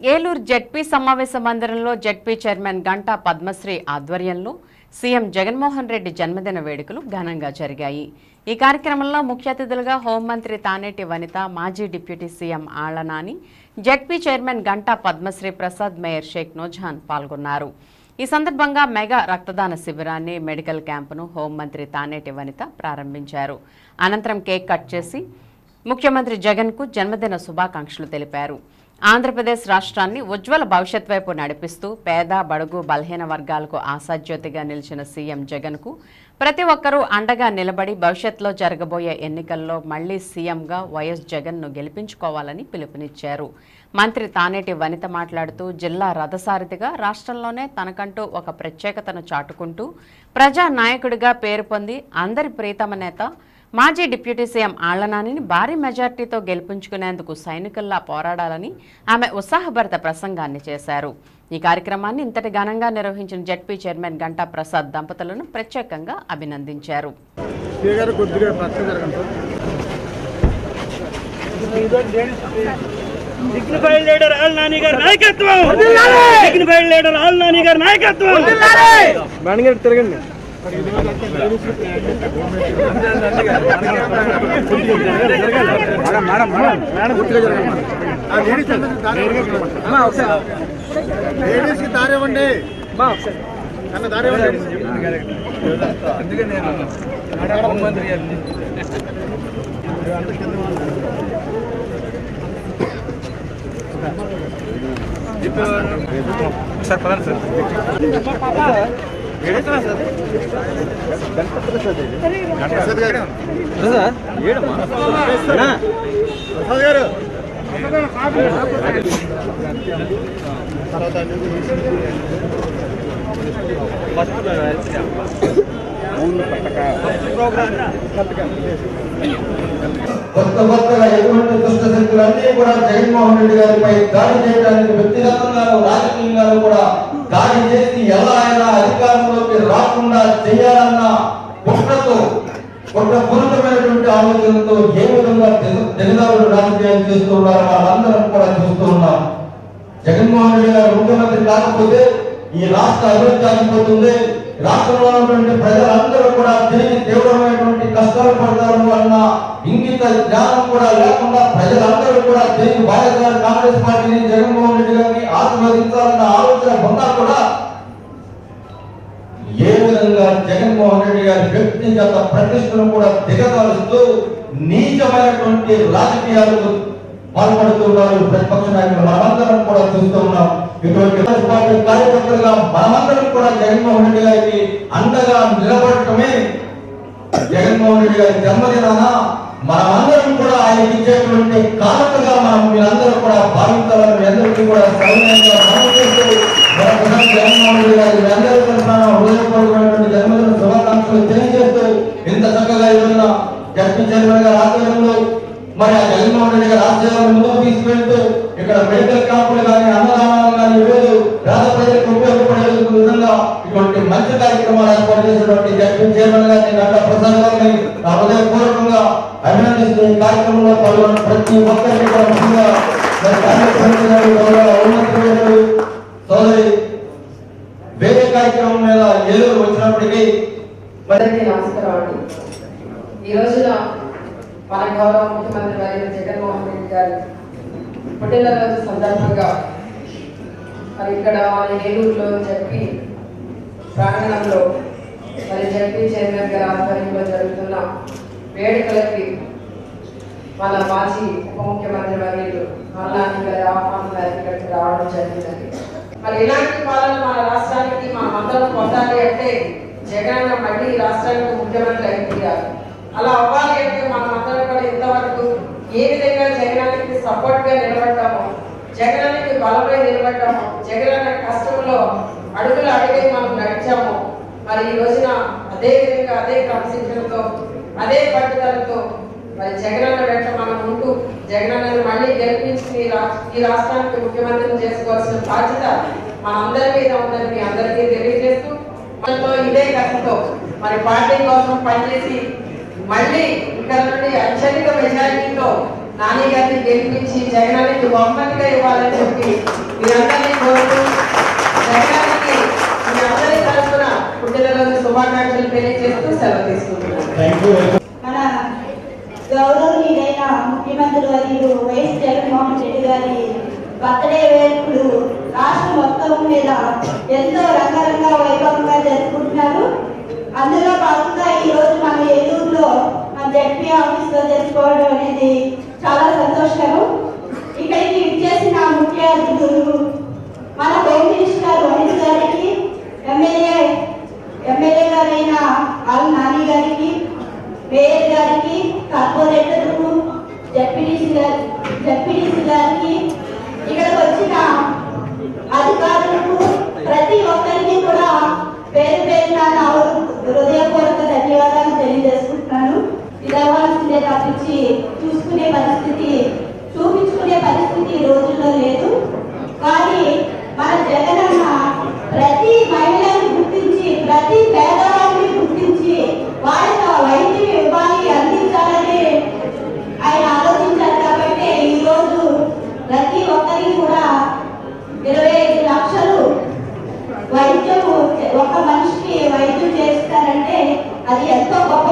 Eluru ZP సమావేశ మందిరంలో ZP chairman Ganta Padmashri ఆధ్వర్యంలో సీఎం జగన్మోహన్ రెడ్డి జన్మదిన వేడుకలు ఘనంగా జరిగాయి. ఈ కార్యక్రమంలో ముఖ్య అతిథులుగా హోంమంత్రి తానేటి వనిత మాజీ deputy CM Alla Nani ZP chairman Ganta Padmasri Prasad mayor Shaik Noorjahan పాల్గొన్నారు. ఈ సందర్భంగా మెగా రక్తదాన శిబిరాన్ని మెడికల్ క్యాంపును హోంమంత్రి తానేటి వనిత ప్రారంభించారు. అనంతరం కేక్ కట్ చేసి ముఖ్యమంత్రి జగన్కు జన్మదిన శుభాకాంక్షలు తెలిపారు. ఆంధ్రప్రదేశ్ రాష్ట్రాన్ని ఉజ్వల భవిష్యత్ వైపు నడిపిస్తూ పేద బడుగు బలహీన వర్గాలకు ఆశాజ్యోతిగా నిలిచిన సీఎం జగన్కు ప్రతి ఒక్కరూ అండగా నిలబడి భవిష్యత్తులో జరగబోయే ఎన్నికల్లో మళ్ళీ సీఎంగా వైఎస్ జగన్ను గెలిపించుకోవాలని పిలుపునిచ్చారు. మంత్రి తానేటి వనిత మాట్లాడుతూ జిల్లా రథసారథిగా రాష్ట్రంలోనే తనకంటూ ఒక ప్రత్యేకతను చాటుకుంటూ ప్రజా నాయకుడిగా పేరు పొంది అందరి ప్రీతమ నేత మాజీ డిప్యూటీ సీఎం ఆళ్ళనానిని భారీ మెజార్టీతో గెలిపించుకునేందుకు సైనికుల్లా పోరాడాలని ఆమె ఉత్సాహభరిత ప్రసంగాన్ని చేశారు. ఈ కార్యక్రమాన్ని ఇంతటి ఘనంగా నిర్వహించిన జడ్పీ చైర్మన్ గంటా ప్రసాద్ దంపతులను ప్రత్యేకంగా అభినందించారు. డిగ్నిఫైడ్ లీడర్ ఆల్ నాని గారి నాయకత్వం! డిగ్నిఫైడ్ లీడర్ ఆల్ నాని గారి నాయకత్వం! మేడం గారు తిరగండి. మేడం మేడం మేడం మేడం జరగండి లేడీస్కి అన్న అందుకే నేను గారిని సార్ పదండి సార్. ప్రసాద్ ప్రసాద్ గారు కొత్త కొత్తగా ఎటువంటి దుష్ట శక్తులన్నీ కూడా జగన్మోహన్ రెడ్డి గారిపై దాడి చేయడానికి వ్యక్తిగతంగా రాజకీయంగా కూడా దాడి చేసి ఎలా అయినా అధికారంలోకి రాకుండా చేయాలన్న కుట్రతో కుట్రపూరితమైనటువంటి ఆలోచనతో ఏ విధంగా తెలుగుదారులు రాజకీయాలు చేస్తున్నారో వాళ్ళందరం కూడా చూస్తూ ఉన్నాం. జగన్మోహన్ రెడ్డి గారు ముఖ్యమంత్రి కాకపోతే ఈ రాష్ట్ర అభివృద్ధి ఆగిపోతుంది. రాష్ట్రంలో ఉన్నటువంటి ప్రజలందరూ కూడా తిరిగి తీవ్రమైనటువంటి కష్టాలు పడతారు అన్న ఇంగిత జ్ఞానం కూడా లేకుండా జగన్మోహన్ రెడ్డి గారి వ్యక్తిగత ప్రతిష్టను కూడా దిగదారుస్తూ నీచమైనటువంటి రాజకీయాలకు పాల్పడుతున్నారు ప్రతిపక్ష నాయకులు. మనమందరం కూడా చూస్తూ ఉన్నాం. ఇటువంటి పార్టీ కార్యకర్తలుగా మనమందరం కూడా జగన్మోహన్ రెడ్డి గారికి అండగా నిలబడటమే జగన్మోహన్ రెడ్డి గారి జన్మదినాన మనమందరం కూడా ఆయన ఇచ్చేటువంటి కానుకగా మనం మీరందరూ కూడా భావించాలని అందరికీ కూడా సౌమ్యంగా జగన్మోహన్ రెడ్డి గారి మీ అందరి తరఫున హృదయపూర్వకమైనటువంటి జన్మదిన శుభాకాంక్షలు తెలియజేస్తూ ఇంత చక్కగా ఈరోజున జడ్పీ చైర్మన్ మరి ఆ జగన్మోహన్ రెడ్డి గారి ముందుకు తీసుకెళ్తూ ఇక్కడ మెడికల్ క్యాంపులు కానీ అన్నదానాలు కానీ ఈరోజు పేద ప్రజలకు ఉపయోగపడే విధంగా ఇటువంటి మంచి కార్యక్రమాలు ఏర్పాటు చేసినటువంటి జడ్పీ చైర్మన్ గారిని గంటా ప్రసాద్ గారిని నా హృదయపూర్వకంగా అభినందిస్తూ ఈ కార్యక్రమంలో పాల్గొన్న ప్రతి కూడా ముఖ్యంగా సోదరి వేరే కార్యక్రమం మీద వచ్చినప్పటికీ మరి నమస్కారం అండి. ఈ రోజున మన గౌరవ ముఖ్యమంత్రి వర్యులు జగన్మోహన్ రెడ్డి గారు పుట్టినరోజు సందర్భంగా మరి ఇక్కడ మన ఏలూరులో చెప్పి ప్రాంగణంలో మరి జడ్పీ చైర్మన్ గారి ఆధ్వర్యంలో జరుగుతున్న వేడుకలకి మన మాజీ ఉప ముఖ్యమంత్రి వర్యులు అల్లాని గారి ఆహ్వానం ఇక్కడికి రావడం జరిగిందండి మరి ఇలాంటి పాలన మన రాష్ట్రానికి మనం అందరం పొందాలి అంటే జగన్ మళ్ళీ రాష్ట్రానికి ముఖ్యమంత్రి అయిపోయారు అలా అవ్వాలి అంటే మనం అందరం కూడా ఇంతవరకు ఏ విధంగా జగనానికి సపోర్ట్గా నిలబడ్డాము జగనానికి బలమై నిలబడ్డాము జగన్ కష్టంలో అడుగులు అడిగి మనం నడిచాము మరి ఈ రోజున అదే విధంగా అదే క్రమశిక్షణతో అదే పట్టుదలతో మరి జగనన్న వెంట మనం ఉంటూ జగనన్నను మళ్ళీ గెలిపించి ఈ ఈ రాష్ట్రానికి ముఖ్యమంత్రిని చేసుకోవాల్సిన బాధ్యత మనందరి మీద ఉందని మీ అందరికీ తెలియజేస్తూ మనతో ఇదే కథతో మరి పార్టీ కోసం పనిచేసి మళ్ళీ ఇక్కడ నుండి అత్యధిక మెజారిటీతో నాని గారిని గెలిపించి జగనానికి బహుమతిగా ఇవ్వాలని చెప్పి మీరందరినీ కోరుతూ జగనానికి మీ అందరి తరఫున పుట్టినరోజు శుభాకాంక్షలు తెలియజేస్తూ సెలవు తీసుకుంటున్నారు మన ముఖ్యమంత్రి వర్యులు వైఎస్ జగన్మోహన్ రెడ్డి గారి బర్త్డే వేర్పులు రాష్ట్రం మొత్తం మీద ఎంతో రకాల ఇచ్చేసిన మన హోమ్ మినిస్టర్ రోహిత్ గారికి ఎమ్మెల్యే ఎమ్మెల్యే గారైన ఆల్ నాని గారికి మేయర్ గారికి కార్పొరేటర్లకు జడ్పీటీసీ గారి జడ్పీటీసీ గారికి ఇక్కడికి వచ్చిన అధికారులకు ప్రతి ఒక్కరికి కూడా పేరు పేరున నా హృదయపూర్వక ధన్యవాదాలు తెలియజేసుకుంటున్నాను. ఇది అవ్వాల్సిందే తప్పించి చూసుకునే పరిస్థితి పరిస్థితి ఈ రోజుల్లో లేదు. కానీ మన జగనన్న ప్రతి మహిళను గుర్తించి ప్రతి పేదవాడిని గుర్తించి వాళ్ళకి ఆ వైద్యం ఇవ్వాలి అందించాలని ఆయన ఆలోచించారు కాబట్టి ఈ రోజు ప్రతి ఒక్కరికి కూడా ఇరవై ఐదు లక్షలు వైద్యం ఒక మనిషికి వైద్యం చేస్తారంటే అది ఎంతో గొప్ప